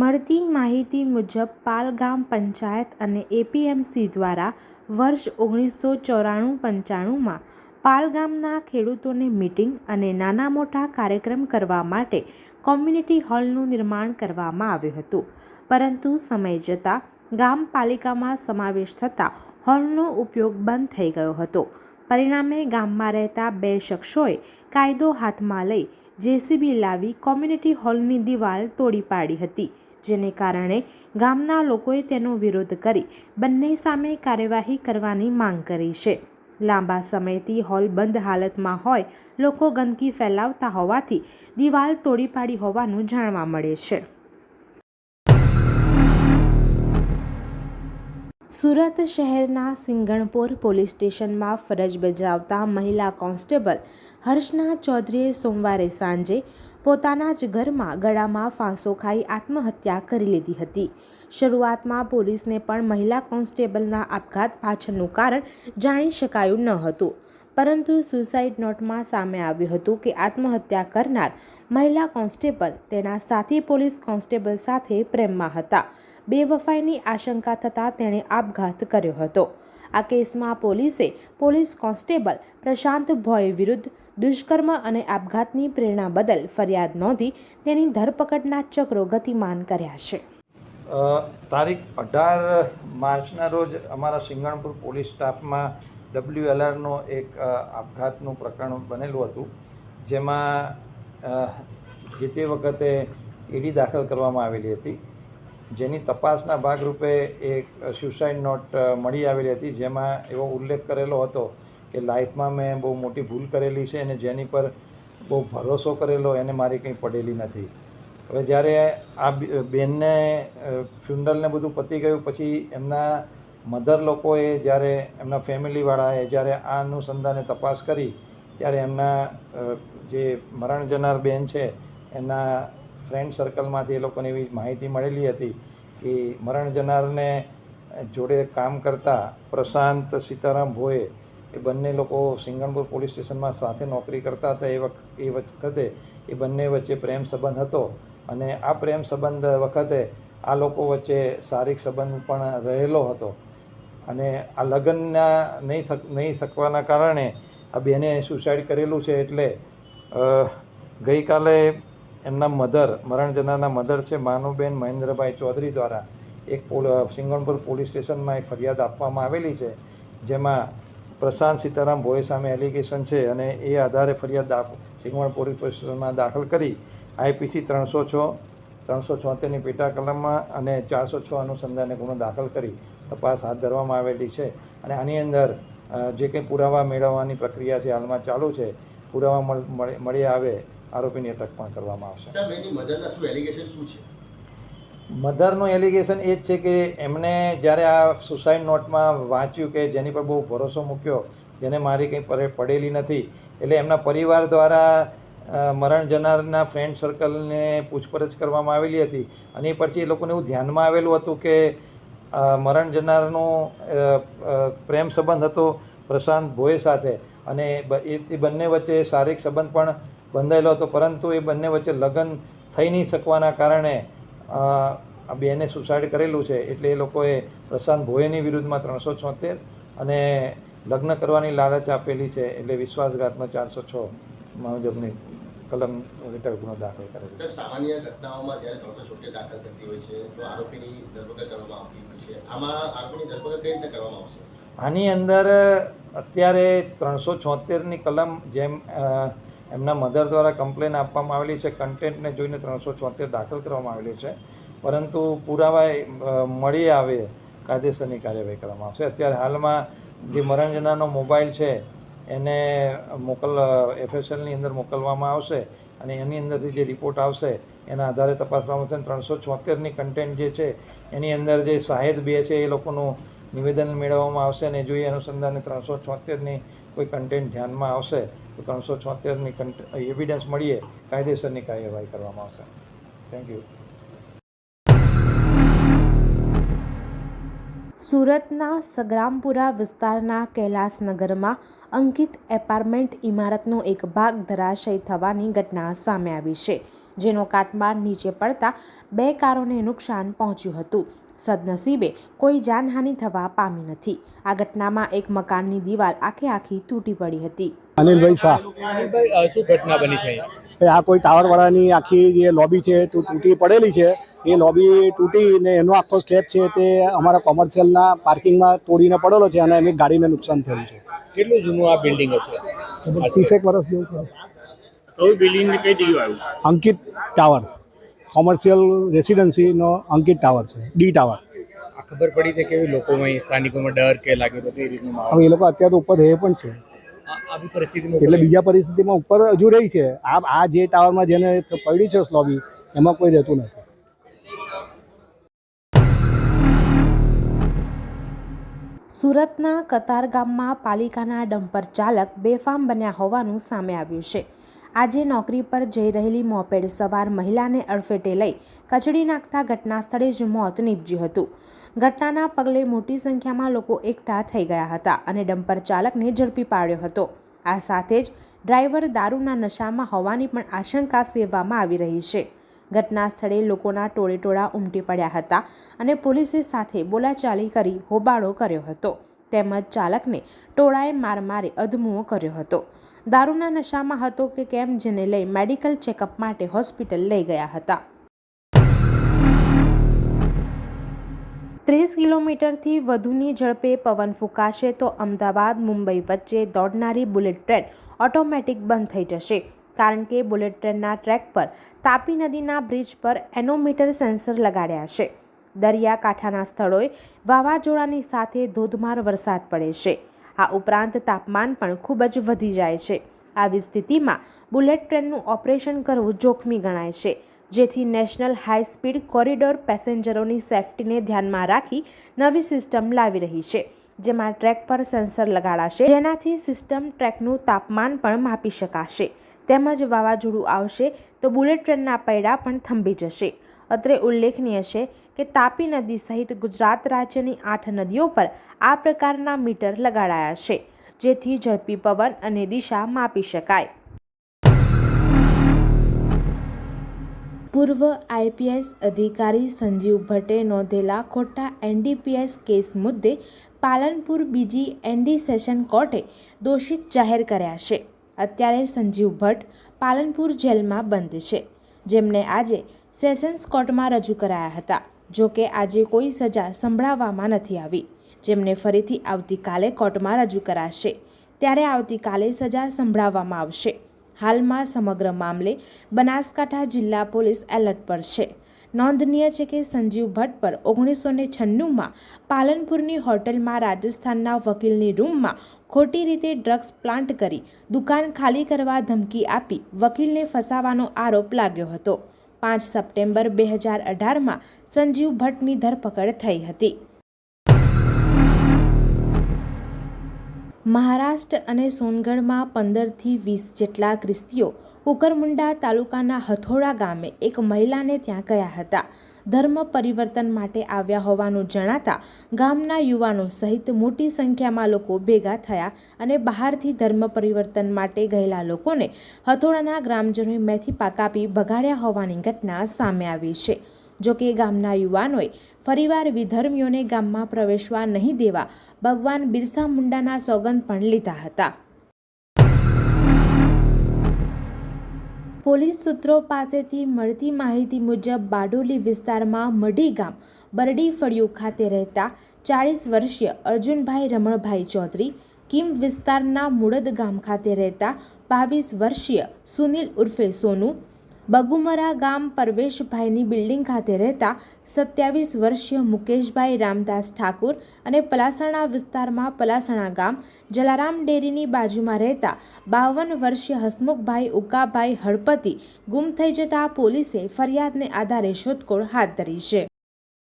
મળતી માહિતી મુજબ પાલ ગામ પંચાયત અને એપીએમસી દ્વારા વર્ષ ઓગણીસો ચોરાણું પંચાણુંમાં પાલ ગામના ખેડૂતોને મિટિંગ અને નાના મોટા કાર્યક્રમ કરવા માટે કોમ્યુનિટી હોલનું નિર્માણ કરવામાં આવ્યું હતું. પરંતુ સમય જતાં ગામ પાલિકામાં સમાવેશ થતાં હોલનો ઉપયોગ બંધ થઈ ગયો હતો. પરિણામે ગામમાં રહેતા બે શખ્સોએ કાયદો હાથમાં લઈ જેસીબી લાવી કોમ્યુનિટી હોલની દિવાલ તોડી પાડી હતી, જેને કારણે ગામના લોકોએ તેનો વિરોધ કરી બંને સામે કાર્યવાહી કરવાની માંગ કરી છે. લાંબા સમયથી હોલ બંધ હાલતમાં હોય, લોકો ગંદકી ફેલાવતા હોવાથી દિવાલ તોડી પાડી હોવાનું જાણવા મળે છે. સુરત શહેરના સિંગણપોર પોલીસ સ્ટેશનમાં ફરજ બજાવતા મહિલા કોન્સ્ટેબલ હર્ષના ચૌધરીએ સોમવારે સાંજે પોતાના જ ઘરમાં ગળામાં ફાંસો ખાઈ આત્મહત્યા કરી લીધી હતી. શરૂઆતમાં પોલીસને પણ મહિલા કોન્સ્ટેબલના આપઘાત પાછળનું કારણ જાણી શકાયું ન હતું. પરંતુ સુસાઇડ નોટમાં સામે આવ્યું હતું કે આત્મહત્યા કરનાર મહિલા કોન્સ્ટેબલ તેના સાથી પોલીસ કોન્સ્ટેબલ સાથે પ્રેમમાં હતા. બેવફાઈની આશંકા થતાં તેણે આપઘાત કર્યો હતો. આ કેસમાં પોલીસે પોલીસ કોન્સ્ટેબલ પ્રશાંત ભોય વિરુદ્ધ દુષ્કર્મ અને આપઘાતની પ્રેરણા બદલ ફરિયાદ નોંધી તેની ધરપકડના ચક્રો ગતિમાન કર્યા છે. તારીખ અઢાર માર્ચના રોજ અમારા સિંગણપુર પોલીસ સ્ટાફમાં ડબલ્યુએલઆરનો એક આપઘાતનું પ્રકરણ બનેલું હતું, જેમાં જે તે વખતે ઈડી દાખલ કરવામાં આવેલી હતી. જેની તપાસના ભાગરૂપે એક સ્યુસાઇડ નોટ મળી આવેલી હતી. જેમાં એવો ઉલ્લેખ કરેલો હતો કે લાઈફમાં મેં બહુ મોટી ભૂલ કરેલી છે અને જેની પર બહુ ભરોસો કરેલો એને મારી કંઈ પડેલી નથી. હવે જ્યારે આ બેનને ફ્યુનરલને બધું પતી ગયું, પછી એમના મધર લોકોએ જ્યારે એમના ફેમિલીવાળાએ જ્યારે આ અનુસંધાને તપાસ કરી, ત્યારે એમના જે મરણ જનાર બેન છે એમના ફ્રેન્ડ સર્કલમાંથી એ લોકોને એવી માહિતી મળેલી હતી. કે મરણ જનારને જોડે કામ કરતા પ્રશાંત સીતારામ ભોએ એ બંને લોકો સિંગણપુર પોલીસ સ્ટેશનમાં સાથે નોકરી કરતા હતા. એ વખત એ વખતે એ બંને વચ્ચે પ્રેમ સંબંધ હતો અને આ પ્રેમ સંબંધ વખતે આ લોકો વચ્ચે શારીરિક સંબંધ પણ રહેલો હતો. અને આ લગ્નના નહીં થક, નહીં થકવાના કારણે આ બેને સુસાઇડ કરેલું છે એટલે ગઈકાલે એમના મધર, મરણ જનારના મધર છે માનુબેન મહેન્દ્રભાઈ ચૌધરી દ્વારા એક પોલ સિંગણપુર પોલીસ સ્ટેશનમાં એક ફરિયાદ આપવામાં આવેલી છે, જેમાં પ્રશાંત સીતારામ ભોય સામે એલિગેશન છે અને એ આધારે ફરિયાદ સિંગવણ પોલીસ સ્ટેશનમાં દાખલ કરી. આઈપીસી ત્રણસો છ, ત્રણસો છોતેરની પેટા કલમમાં અને ચારસો છ અનુસંધાને ગુનો દાખલ કરી. તપાસ હાથ ધરવામાં આવેલી છે અને આની અંદર જે કંઈ પુરાવા મેળવવાની પ્રક્રિયા છે હાલમાં ચાલુ છે. પુરાવા મળી આવે આરોપીની અટક પણ કરવામાં આવશે. મધરના એલિગેશન એ જ છે કે એમણે જ્યારે આ સુસાઇડ નોટમાં વાંચ્યું કે જેની પર બહુ ભરોસો મૂક્યો જેને મારી કંઈ પરે પડેલી નથી એટલે એમના પરિવાર દ્વારા મરણ જનારના ફ્રેન્ડ સર્કલને પૂછપરછ કરવામાં આવેલી હતી. અને એ પછી એ લોકોને એવું ધ્યાનમાં આવેલું હતું કે મરણ જનારનો પ્રેમ સંબંધ હતો પ્રશાંત ભોય સાથે. અને એ બંને વચ્ચે શારીરિક સંબંધ પણ બંધાયેલો હતો પરંતુ એ બંને વચ્ચે લગ્ન થઈ નહીં શકવાના કારણે આ બેને સુસાઇડ કરેલું છે. એટલે એ લોકોએ પ્રશાંત ભોયની વિરુદ્ધમાં ત્રણસો છોતેર અને લગ્ન કરવાની લાલચ આપેલી છે એટલે વિશ્વાસઘાતનો ચારસો છ મુજબની કલમ હેઠળ ગુનો દાખલ કરે છે. સામાન્ય ઘટનાઓમાં જ્યારે ત્રણસો છોતેર દાખલ થતી હોય છે તો આરોપીની ધરપકડ કરવામાં આવતી હોય છે. આમાં આરોપીની ધરપકડ કઈ રીતે કરવામાં આવશે? આની અંદર અત્યારે ત્રણસો છોતેરની કલમ જેમ એમના મધર દ્વારા કમ્પ્લેન આપવામાં આવેલી છે. કન્ટેન્ટને જોઈને ત્રણસો છોતેર દાખલ કરવામાં આવેલી છે. પરંતુ પુરાવા મળી આવે કાયદેસરની કાર્યવાહી કરવામાં આવશે. અત્યારે હાલમાં જે મરણજનાનો મોબાઈલ છે, એને મોકલ એફએસએલની અંદર મોકલવામાં આવશે અને એની અંદરથી જે રિપોર્ટ આવશે, એના આધારે તપાસવામાં આવશે ત્રણસો છોતેરની કન્ટેન્ટ જે છે, એની અંદર જે સાહેદ બે છે એ લોકોનું નિવેદન મેળવવામાં આવશે અને જો એ અનુસંધાને ત્રણસો છોતેરની કોઈ કન્ટેન્ટ ધ્યાનમાં આવશે, તો ત્રણસો છોતેરની એવિડન્સ મળીએ, કાયદેસરની કાર્યવાહી કરવામાં આવશે. થેન્ક યુ સુરતના સગ્રામપુરા વિસ્તારના કૈલાસનગરમાં અંકિત એપાર્ટમેન્ટ ઇમારતનો એક ભાગ ધરાશયી થવાની ઘટના સામે આવી છે, જેનો કાટમાળ નીચે પડતા બે કારોને નુકસાન પહોંચ્યું હતું. સદનસીબે કોઈ જાનહાનિ થવા પામી નથી. આ ઘટનામાં એક મકાનની દિવાલ આખે આખી તૂટી પડી હતી. અનિલભાઈ શાહ. શું ઘટના બની છે આ કોઈ ટાવરવાળાની આખી જે લોબી છે તો તૂટી પડેલી છે. એ લોબી તૂટી ને એનો આખો સ્લેબ છે તે અમારા કોમર્શિયલના પાર્કિંગમાં તોડીને પડેલો છે અને એમની ગાડીને નુકસાન થયેલું છે. કેટલું જૂનું આ બિલ્ડિંગ હશે? ત્રીસેક વર્ષ જેવું કયું બિલ્ડિંગ કઈ જગ્યાએ આવ્યું અંકિત ટાવર. કોમર્શિયલ રેસિડેન્સીનો અંકિત ટાવર છે ડી ટાવર. આ ખબર પડી છે કે લોકોમાં અહીં સ્થાનિકોમાં ડર કે લાગ્યો તો તે રીતનું હવે એ લોકો અત્યારે ઉપર રહે પણ છે. એટલે બીજા પરિસ્થિતિમાં ઉપર હજુ રહી છે. આ આ જે ટાવરમાં જેને પડ્યું છે સ્લોબી એમાં કોઈ રહેતું નથી. સુરતના કતાર ગામમાં પાલિકાના ડમ્પર ચાલક બેફામ બન્યા હોવાનું સામે આવ્યું છે. આજે નોકરી પર જઈ રહેલી મોપેડ સવાર મહિલાને અડફેટે લઈ કચડી નાખતા ઘટના સ્થળે જ મોત નીપજ્યું હતું. ઘટનાના પગલે મોટી સંખ્યામાં લોકો એકઠા થઈ ગયા હતા અને ડમ્પર ચાલકને ઝડપી પાડ્યો હતો. આ સાથે જ ડ્રાઈવર દારૂના નશામાં હોવાની પણ આશંકા સેવવામાં આવી રહી છે. ઘટના સ્થળે લોકોના ટોળેટોળા ઉમટી પડ્યા હતા અને પોલીસે સાથે બોલાચાલી કરી હોબાળો કર્યો હતો. તેમજ ચાલકને ટોળાએ માર મારી અધમુઓ કર્યો હતો. દારૂના નશામાં હતો કે કેમ જેને લઈ મેડિકલ ચેકઅપ માટે હોસ્પિટલ લઈ ગયા હતા. ત્રીસ કિલોમીટરથી વધુની ઝડપે પવન ફૂંકાશે તો અમદાવાદ, મુંબઈ વચ્ચે દોડનારી બુલેટ ટ્રેન ઓટોમેટિક બંધ થઈ જશે. કારણ કે બુલેટ ટ્રેનના ટ્રેક પર તાપી નદીના બ્રિજ પર એનોમીટર સેન્સર લગાડ્યા છે. દરિયાકાંઠાના સ્થળોએ વાવાઝોડાની સાથે ધોધમાર વરસાદ પડે છે. આ ઉપરાંત તાપમાન પણ ખૂબ જ વધી જાય છે. આવી સ્થિતિમાં બુલેટ ટ્રેનનું ઓપરેશન કરવું જોખમી ગણાય છે. જેથી નેશનલ હાઈ સ્પીડ કોરિડોર પેસેન્જરોની સેફટીને ધ્યાનમાં રાખી નવી સિસ્ટમ લાવી રહી છે, જેમાં ટ્રેક પર સેન્સર લગાડાશે, જેનાથી સિસ્ટમ ટ્રેકનું તાપમાન પણ માપી શકાશે. તેમજ વાવાઝોડું આવશે તો બુલેટ ટ્રેનના પૈડા પણ થંભી જશે. અત્રે ઉલ્લેખનીય છે કે તાપી નદી સહિત ગુજરાત રાજ્યની આઠ નદીઓ પર આ પ્રકારના મીટર લગાડાયા છે, જેથી ઝડપી પવન અને દિશા માપી શકાય. પૂર્વ આઈપીએસ અધિકારી સંજીવ ભટ્ટે નોંધેલા ખોટા એનડીપીએસ કેસ મુદ્દે પાલનપુર બીજી એનડી સેશન કોર્ટે દોષિત જાહેર કર્યા છે. અત્યારે સંજીવ ભટ્ટ પાલનપુર જેલમાં બંધ છે. જેમને આજે સેશન્સ કોર્ટમાં રજૂ કરાયા હતા, જો કે આજે કોઈ સજા સંભળાવવામાં નથી આવી, જેમને ફરીથી આવતીકાલે કોર્ટમાં રજૂ કરાશે. ત્યારે આવતીકાલે સજા સંભળાવવામાં આવશે. હાલમાં સમગ્ર મામલે બનાસકાંઠા જિલ્લા પોલીસ એલર્ટ પર છે. નોંધનીય છે કે સંજીવ ભટ્ટ પર ઓગણીસો ને છન્નુંમાં પાલનપુરની હોટલમાં રાજસ્થાનના વકીલની રૂમમાં ખોટી રીતે ડ્રગ્સ પ્લાન્ટ કરી દુકાન ખાલી કરવા ધમકી આપી વકીલને ફસાવાનો આરોપ લાગ્યો હતો. પાંચ સપ્ટેમ્બર બે હજાર અઢારમાં સંજીવ ભટ્ટની ધરપકડ થઈ હતી. મહારાષ્ટ્ર અને સોનગઢમાં પંદરથી વીસ જેટલા ખ્રિસ્તીઓ કુકરમુંડા તાલુકાના હથોડા ગામે એક મહિલાને ત્યાં ગયા હતા. ધર્મ પરિવર્તન માટે આવ્યા હોવાનું જણાતા ગામના યુવાનો સહિત મોટી સંખ્યામાં લોકો ભેગા થયા અને બહારથી ધર્મ પરિવર્તન માટે ગયેલા લોકોને હથોડાના ગ્રામજનોએ મેથી પાક આપી ભગાડ્યા હોવાની ઘટના સામે આવી છે. જોકે ગામના યુવાનોએ ફરીવાર વિધર્મીઓને ગામમાં પ્રવેશવા નહીં દેવા ભગવાન બિરસા મુંડાના સોગંદ પણ લીધા હતા. પોલીસ સૂત્રો પાસેથી મળતી માહિતી મુજબ બારડોલી વિસ્તારમાં મઢી ગામ બરડી ફળિયું ખાતે રહેતા ચાળીસ વર્ષીય અર્જુનભાઈ રમણભાઈ ચૌધરી, કિમ વિસ્તારના મુળદ ગામ ખાતે રહેતા બાવીસ વર્ષીય સુનિલ ઉર્ફે સોનુ બગુમરા ગામ પરવેશભાઈની બિલ્ડિંગ ખાતે રહેતા સત્યાવીસ વર્ષીય મુકેશભાઈ રામદાસ ઠાકુર અને પલાસણા વિસ્તારમાં પલાસણા ગામ, જલારામ ડેરીની બાજુમાં રહેતા બાવન વર્ષીય હસમુખભાઈ ઉકાભાઈ હળપતિ ગુમ થઈ જતા પોલીસે ફરિયાદને આધારે શોધખોળ હાથ ધરી છે.